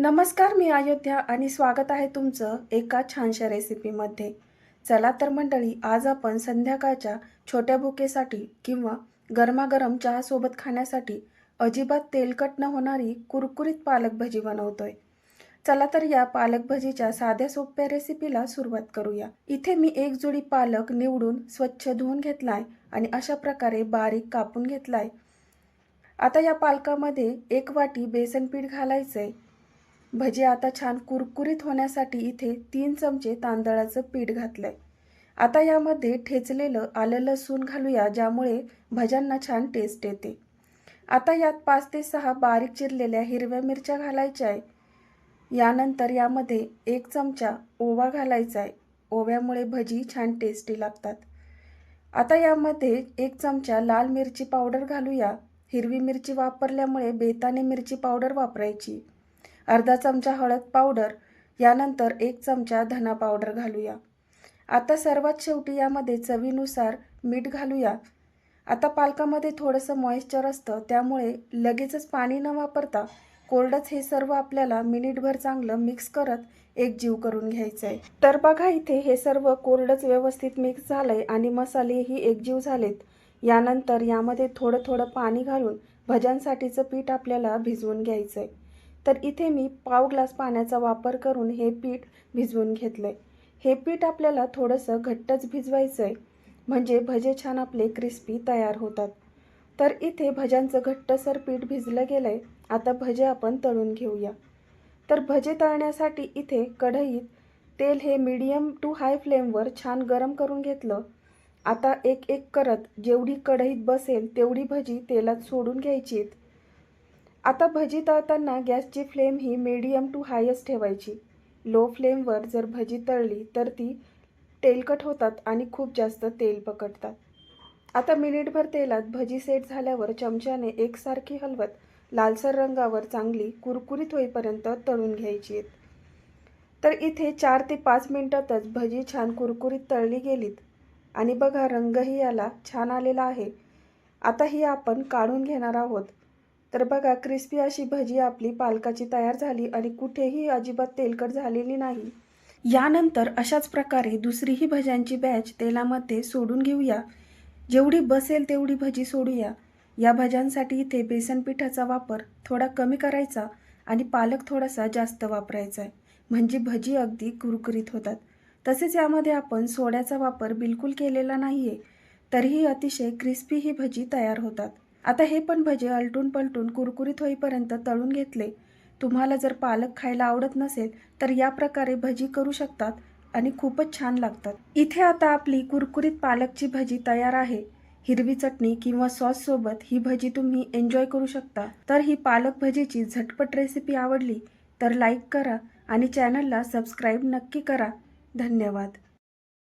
नमस्कार मी अयोध्या आणि स्वागत आहे तुमचं एका छानशा रेसिपीमध्ये. चला तर मंडळी आज आपण संध्याकाळच्या छोट्या बुकेसाठी किंवा गरमागरम चहासोबत खाण्यासाठी अजिबात तेलकट न होणारी कुरकुरीत पालक भजी बनवतोय. चला तर या पालक भजीच्या साध्या सोप्या रेसिपीला सुरुवात करूया. इथे मी एक जुडी पालक निवडून स्वच्छ धुवून घेतलाय आणि अशा प्रकारे बारीक कापून घेतलाय. आता या पालकामध्ये एक वाटी बेसन पीठ आहे भजी आता छान कुरकुरीत होण्यासाठी इथे तीन चमचे तांदळाचं पीठ घातलंय. आता यामध्ये ठेचलेलं आलं लसूण घालूया ज्यामुळे भज्यांना छान टेस्ट येते. आता यात पाच ते सहा बारीक चिरलेल्या हिरव्या मिरच्या घालायच्या आहे. यानंतर यामध्ये एक चमचा ओवा घालायचा आहे. ओव्यामुळे भजी छान टेस्टी लागतात. आता यामध्ये एक चमचा लाल मिरची पावडर घालूया. हिरवी मिरची वापरल्यामुळे बेताने मिरची पावडर वापरायची. अर्धा चमचा हळद पावडर यानंतर एक चमचा धना पावडर घालूया. आता सर्वात शेवटी यामध्ये चवीनुसार मीठ घालूया. आता पालकामध्ये थोडंसं मॉइश्चर असतं त्यामुळे लगेचच पाणी न वापरता कोरडंच हे सर्व आपल्याला मिनिटभर चांगलं मिक्स करत एक जीव करून घ्यायचं आहे तर बघा इथे हे सर्व कोरडंच व्यवस्थित मिक्स झालं आहे आणि मसालेही एकजीव झालेत. यानंतर यामध्ये थोडं थोडं पाणी घालून भज्यांसाठीचं पीठ आपल्याला भिजवून घ्यायचं आहे तर इथे मी पाव ग्लास पाण्याचा वापर करून हे पीठ भिजवून घेतलंय. हे पीठ आपल्याला थोडंसं घट्टच भिजवायचं आहे म्हणजे भजे छान आपले क्रिस्पी तयार होतात. तर इथे भज्यांचं घट्टसर पीठ भिजलं गेलं आहे आता भजे आपण तळून घेऊया. तर भजे तळण्यासाठी इथे कढईत तेल हे मीडियम टू हाय फ्लेमवर छान गरम करून घेतलं. आता एक एक करत जेवढी कढईत बसेल तेवढी भजी तेलात सोडून घ्यायची आता भजी तळताना गॅसची फ्लेम ही मीडियम टू हायच ठेवायची. लो फ्लेमवर जर भजी तळली तर ती तेलकट होतात आणि खूप जास्त तेल पकडतात. आता मिनिटभर तेलात भजी सेट झाल्यावर चमच्याने एकसारखी हलवत लालसर रंगावर चांगली कुरकुरीत होईपर्यंत तळून घ्यायची आहेत. तर इथे चार ते पाच मिनिटातच भजी छान कुरकुरीत तळली गेलीत. आणि बघा रंगही याला छान आलेला आहे. आता ही आपण काढून घेणार आहोत. तर बघा क्रिस्पी अशी भजी आपली पालकाची तयार झाली आणि कुठेही अजिबात तेलकट झालेली नाही. यानंतर अशाच प्रकारे दुसरीही भज्यांची बॅच तेलामध्ये सोडून घेऊया. जेवढी बसेल तेवढी भजी सोडूया. या भज्यांसाठी इथे बेसन पिठाचा वापर थोडा कमी करायचा आणि पालक थोडासा जास्त वापरायचा आहे. म्हणजे भजी अगदी कुरकुरीत होतात. तसेच यामध्ये आपण सोड्याचा वापर बिलकुल केलेला नाही आहे तरीही अतिशय क्रिस्पी ही भजी तयार होतात. आता हे पण भजे अलटून पलटून कुरकुरीत होईपर्यंत तळून घेतले. तुम्हाला जर पालक खायला आवडत नसेल तर या प्रकारे भजी करू शकतात आणि खूपच छान लागतात. इथे आता आपली कुरकुरीत पालकची भजी तयार आहे. हिरवी चटणी किंवा सॉस सोबत ही भजी तुम्ही एन्जॉय करू शकता. तर ही पालक भजीची झटपट रेसिपी आवडली तर लाईक करा आणि चॅनलला सबस्क्राईब नक्की करा. धन्यवाद.